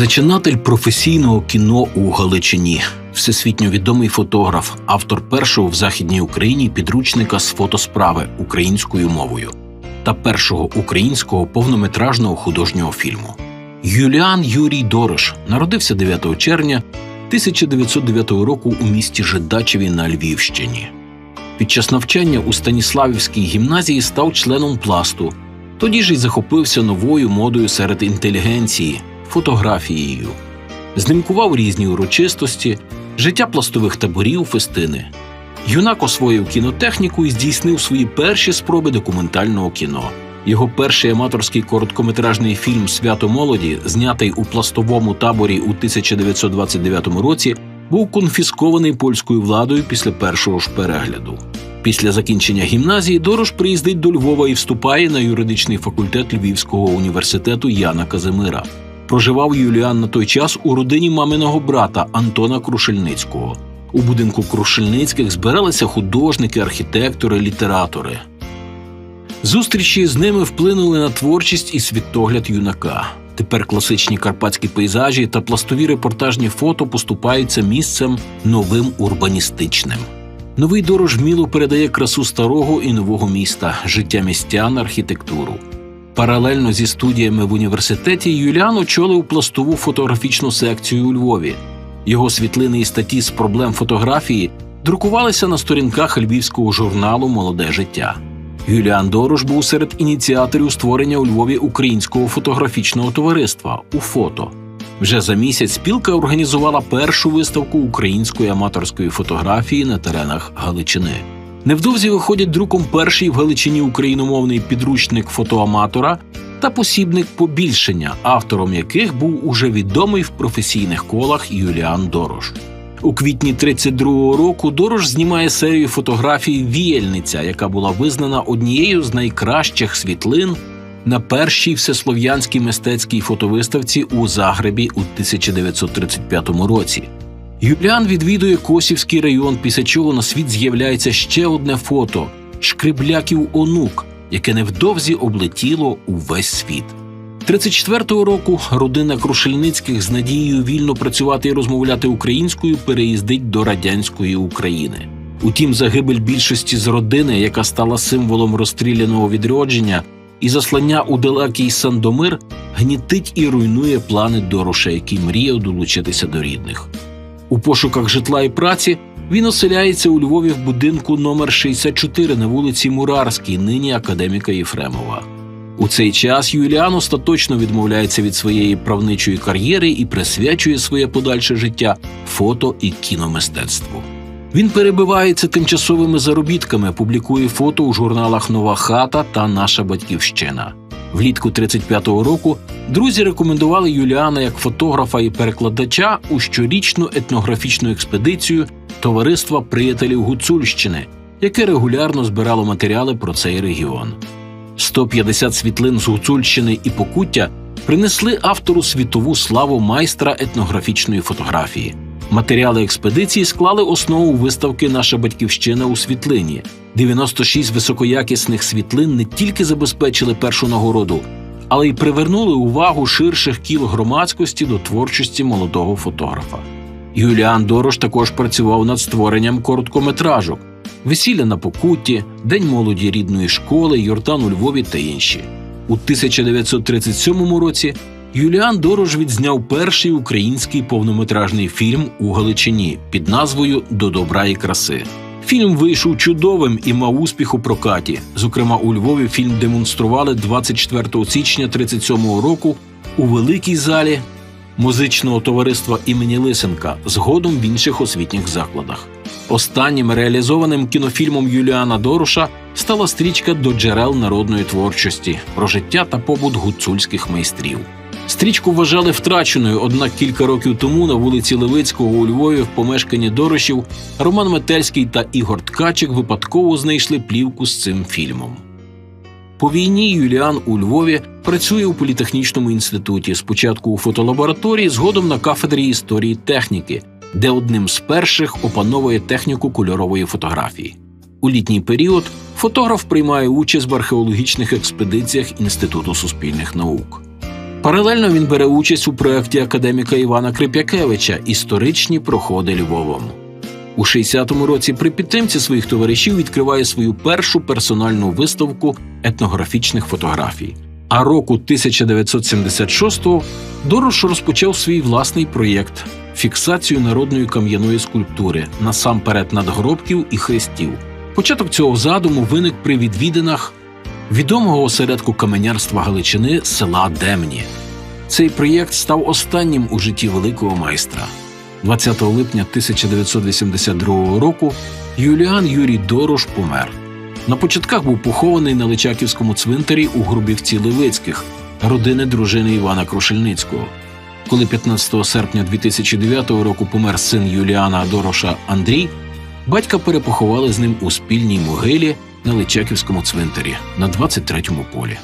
Зачинатель професійного кіно у Галичині, всесвітньо відомий фотограф, автор першого в західній Україні підручника з фотосправи українською мовою та першого українського повнометражного художнього фільму. Юліан Юрій Дорош народився 9 червня 1909 року у місті Жидачеві на Львівщині. Під час навчання у Станіславівській гімназії став членом пласту. Тоді ж й захопився новою модою серед інтелігенції фотографією. Знімкував різні урочистості, життя пластових таборів, фестини. Юнак освоїв кінотехніку і здійснив свої перші спроби документального кіно. Його перший аматорський короткометражний фільм Свято молоді, знятий у пластовому таборі у 1929 році, був конфіскований польською владою після першого ж перегляду. Після закінчення гімназії Дорош приїздить до Львова і вступає на юридичний факультет Львівського університету Яна Казимира. Проживав Юліан на той час у родині маминого брата Антона Крушельницького. У будинку Крушельницьких збиралися художники, архітектори, літератори. Зустрічі з ними вплинули на творчість і світогляд юнака. Тепер класичні карпатські пейзажі та пластові репортажні фото поступаються місцем новим урбаністичним. Новий дорож вміло передає красу старого і нового міста, життя містян, архітектуру. Паралельно зі студіями в університеті Юліан очолив пластову фотографічну секцію у Львові. Його світлини і статті з проблем фотографії друкувалися на сторінках львівського журналу Молоде життя. Юліан Дорош був серед ініціаторів створення у Львові українського фотографічного товариства УФОТО. Вже за місяць спілка організувала першу виставку української аматорської фотографії на теренах Галичини. Невдовзі виходять друком перший в Галичині україномовний підручник фотоаматора та посібник побільшення, автором яких був уже відомий в професійних колах Юліан Дорош. У квітні 32-го року Дорош знімає серію фотографій Віяльниця, яка була визнана однією з найкращих світлин на першій всеслов'янській мистецькій фотовиставці у Загребі у 1935 році. Юліан відвідує Косівський район, після чого на світ з'являється ще одне фото шкрибляків онук, яке невдовзі облетіло увесь світ. 34-го року родина Крушельницьких з надією вільно працювати і розмовляти українською переїздить до радянської України. Утім, загибель більшості з родини, яка стала символом розстріляного відродження, і заслання у далекий Сандомир гнітить і руйнує плани Дороша, який мріяв долучитися до рідних. У пошуках житла і праці він оселяється у Львові в будинку номер 64 на вулиці Мурарській, нині академіка Єфремова. У цей час Юліан остаточно відмовляється від своєї правничої кар'єри і присвячує своє подальше життя фото і кіномистецтву. Він перебивається тимчасовими заробітками, публікує фото у журналах Нова хата та Наша батьківщина. Влітку 35-го року друзі рекомендували Юліана як фотографа і перекладача у щорічну етнографічну експедицію Товариства приятелів Гуцульщини, яке регулярно збирало матеріали про цей регіон. 150 світлин з Гуцульщини і Покуття принесли автору світову славу майстра етнографічної фотографії. Матеріали експедиції склали основу виставки Наша батьківщина у світлині. 96 високоякісних світлин не тільки забезпечили першу нагороду, але й привернули увагу ширших кіл громадськості до творчості молодого фотографа. Юліан Дорош також працював над створенням короткометражок, весілля на Покутті, День молоді рідної школи, Йортан у Львові та інші. У 1937 році Юліан Дорош відзняв перший український повнометражний фільм у Галичині під назвою До добра і краси. Фільм вийшов чудовим і мав успіх у прокаті. Зокрема, у Львові фільм демонстрували 24 січня 37-го року у великій залі музичного товариства імені Лисенка, згодом в інших освітніх закладах. Останнім реалізованим кінофільмом Юліана Доруша стала стрічка до джерел народної творчості про життя та побут гуцульських майстрів. Стрічку вважали втраченою, однак кілька років тому на вулиці Левицького у Львові в помешканні Дорошів Роман Метельський та Ігор Ткачик випадково знайшли плівку з цим фільмом. По війні Юліан у Львові працює у політехнічному інституті, спочатку у фотолабораторії, згодом на кафедрі історії техніки, де одним з перших опановує техніку кольорової фотографії. У літній період фотограф приймає участь в археологічних експедиціях Інституту суспільних наук. Паралельно він бере участь у проєкті академіка Івана Крип'якевича Історичні проходи Львовом. У 60-му році при підтримці своїх товаришів відкриває свою першу персональну виставку етнографічних фотографій. А року 1976-го Дорош розпочав свій власний проєкт фіксацію народної кам'яної скульптури насамперед надгробків і хрестів. Початок цього задуму виник при відвідинах відомого осередку каменярства Галичини села Демні. Цей проєкт став останнім у житті великого майстра. 20 липня 1982 року Юліан Юрій Дорош помер. На початках був похований на Личаківському цвинтарі у Грубівці Левицьких, родини дружини Івана Крушельницького. Коли 15 серпня 2009 року помер син Юліана Дороша Андрій, батька перепоховали з ним у спільній могилі на Личаківському цвинтарі на 23-му полі.